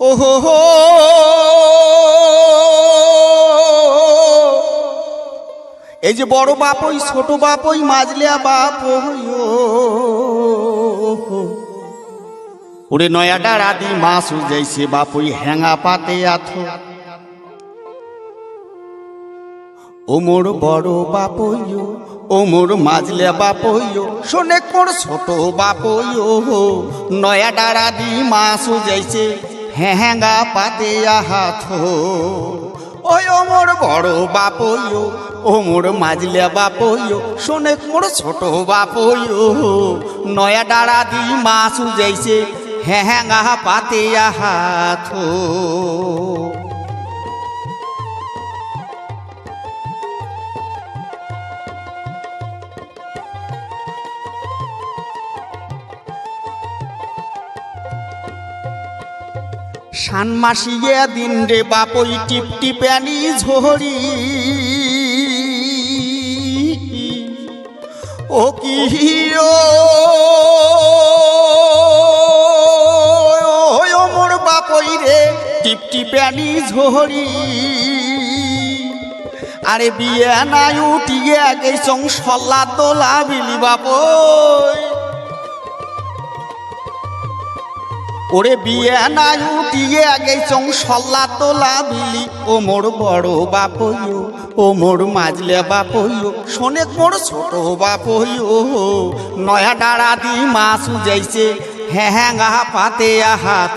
ওহো হো। এই যে বড় বাপ ওই ছোট বাপ ওই মাঝলিয়া বাপ ওরে নয়াটা রাদি মাস যাইছে বাপ, ওই হ্যাঙা পাতে আথো। ও মোর বড় বাপইও ও মোর মাঝলে বাপইও শোনে কোর ছোট বাপইও নয়া ডারা দি মাসু যাইছে হ্যাঙ্গা পাতে আহাত ওই ওমর মোর বড় বাপইও ওমর মাজলে বাপইও, শোনে মোর ছোট বাপইও। নয়া ডারা দি মাসু যাইছে হ্যাঙ্গা পাতে আহাত শান মাসিয়ে দিন রে বাপই টিপ টিপ্যানি ঝরি ও কি মোর বাপই রে টিপ টিপ্যানি ঝরি আরে বিয়ে নাই, উঠিয়ে গেছং সল্লা তোলা বিলি বাপই। ওরে বিয়ে নাই উঠিয়ে আগে চং সল্লা তোলা বিলি। ও মোর বড় বাপইও, ও মোর মাজলে বাপ হইও শোনে মোর ছোট বাপ হইও নয়া ডাড়া দি মাছ যাইছে গা পাতে আহাত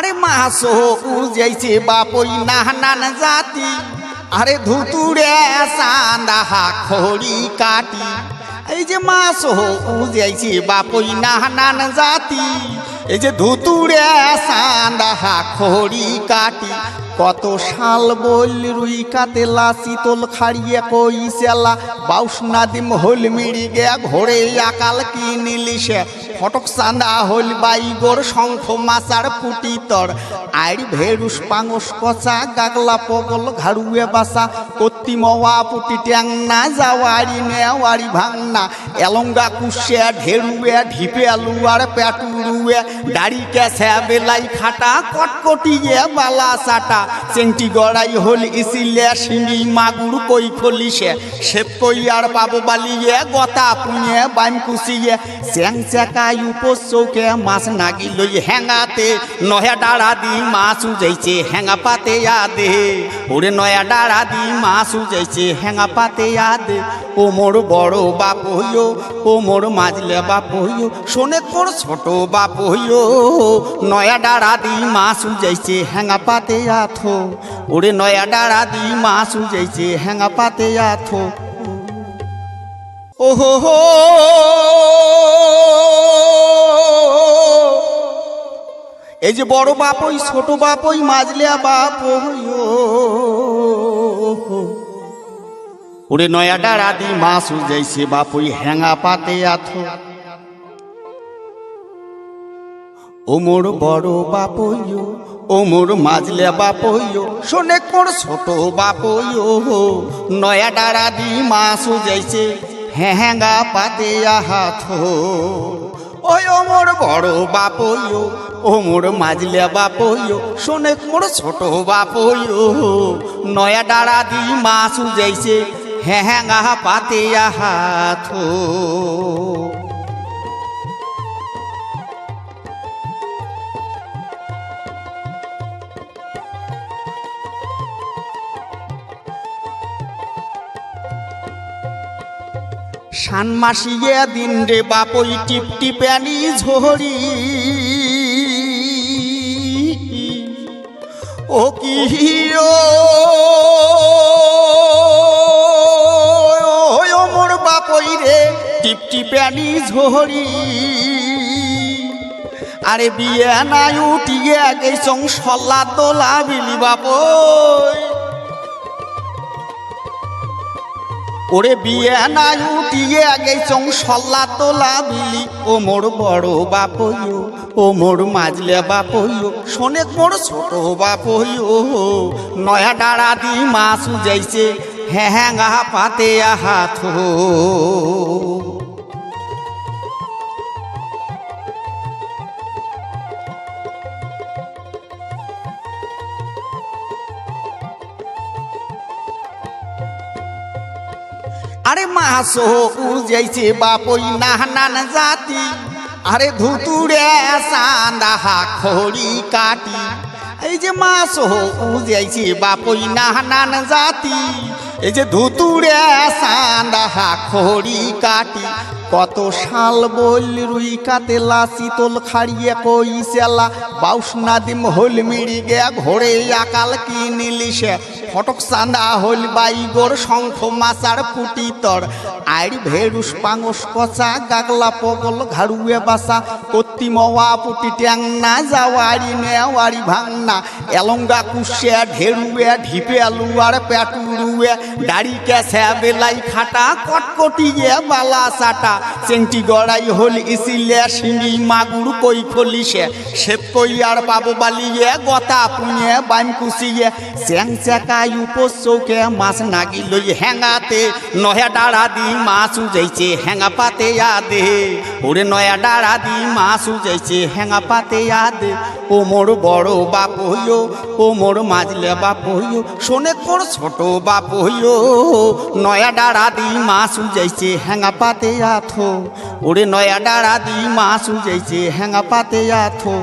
আরে মাসো উজাইছে বাপই নাহানান জাতি। আরে ধুতুরে সান্দা খড়ি কাটি। এই যে মাসো উজাইছে বাপই নাহানান জাতি। এই যে ধুতুরে সান্দা খড়ি কাটি। কত শাল বল রুই কাতে লাসি তোল খাড়িয়ে কই সেলা বাউস নাদিম হল মিড়ি গে ঘোরে আকাল কি নিলিশে ফটক চান্দা হল বাইগর শঙ্খ মাচার পুটি তর। আইর ভেরুস পাঙস কচা, গাগলা পগল ঘাড়ুয়ে বাসা। কত্তি মওয়া পুটি ট্যাং না যাওয়ারি নেওয়ারি ভাঙনা। এলঙ্গা কুশিয়া ঢেরুয়া ঢিপে আলুয়ার পেটুরুয়ে দাড়ি ক্যাসে বেলাই খাটা কটকটিয়ে বালা সাটা চেংটি গড়াই হল ইসিলে, শিঙি মাগুর কই খলিসে সেপ কই আর পাবো বালিয়ে গতা পুঁয়ে বাইম কুচিয়ে চেং চেকাই উপর চৌকে মাছ নাগি লই হেঙাতে। নয়া ডাড়া দি মাছ উজাইছে, হেঙা পাতে আদে। ওরে নয়া ডাড়া দি মাছ উজাইছে, হেঙা পাতে আদে। ও মোর বড় বাপ হইও, ও মোর মাঝলে বাপ হইও। শোনে তোর ছোট বাপ হইও নয়া ডাড়া দি মাছ উজাইছে হেঙা পাতে আথো। ওরে নয়া ডাড়া দি মাছ উজাইছে হেঙা পাতে আথো। ওহো হো, এই যে বড় বাপ ওই ছোট বাপ ওই মাঝলিয়া বাপ ওরে নয়া ডাড়া দি উজাইছে বাপ ওই হ্যাঙা পাতে আথো। ও মোর বড় বাপইও ও মোর মাঝলে বাপইও। শোনে কোর ছোট বাপইও, নয়া ডাড়া দি মাছ যাইছে হ্যাঙ্গা পাতে আহাত ওই ও মোর বড় বাপইও ও মোর মাঝলে বাপইও, শোনে মোর ছোট বাপইও, নয়া ডাড়া দি মাছ যাইছে হ্যাঙ্গা পাতে আহাত শান মাসিয়ে দিন রে বাপই টিপ টিপ্যানি ঝরি। ও কি মোর বাপই রে টিপ টিপ্যানি ঝরি। আরে বিয়ে নাই, উঠিয়ে গেছং সল্লা তোলা বিলি বাপই। ওরে বিয়ে না উঠিয়ে আগে চং সল্লা তোলা বিলি। ও মোর বড় বাপ হইও, ও মোর মাজলে বাপ হইও, শোনে মোর ছোট বাপ হইও। নয়া ডাড়া দি মাসু হ্যাঁ হ্যাঁ পাতে হাত আরে মাসো যাইছে বাপই নাহানান জাতি। আরে ধুতুরে সান্দাহা খড়ি কাটি। এই যে মাসো যাইছে বাপই নাহানান জাতি। এই যে ধুতুরে সান্দাহা খড়ি কাটি। কত শাল বল রুই কাতেলা শীতল খাড়িয়ে কই সেলা বাউস নাদিম হল মিড়ি গে ঘোরে আকাল কি নিলিশে ফটক চান্দা হল বাইগর শঙ্খ মাসার পুটি তর। আইর ভেরুস পাঙস কচা, গাগলা পগল ঘাড়ুয়ে বাসা। কত্তি মওয়া পুটি ট্যাং না যাওয়ারি নেওয়ারি ভাঙনা। এলঙ্গা কুশে ঢেরুয়ে, ঢিপে আলুয়ার পেটুরুয়ে দাড়ি ক্যাসে বেলাই খাটা, কটকটিয়ে বালা সাটা। চেংটি গড়াই হল ইসিলে, শিঙি মাগুর কই খলিসে সেপ কই আর পাবো বালিয়ে, গতা পুঁয়ে বাম কুচিয়ে চেং চেকাই উপর চৌকে মাছ নাগি লই হেঙাতে নয়া ডাড়া দি মাছ উজাইছে হেঙা পাতে আদে ওরে নয়া ডাড়া দি মাছ উজাইছে হেঙা পাতে আদে ও মোর বড় বাপ হইও ও মোর মাঝলে বাপ হইও শোনে তোর ছোট বাপ হইও নয়া ডাড়া দি মাছ উজাইছে হেঙা পাতে আথো ওরে নয়া ডাড়া দি মাছ উজাইছে হেঙা পাতে আথো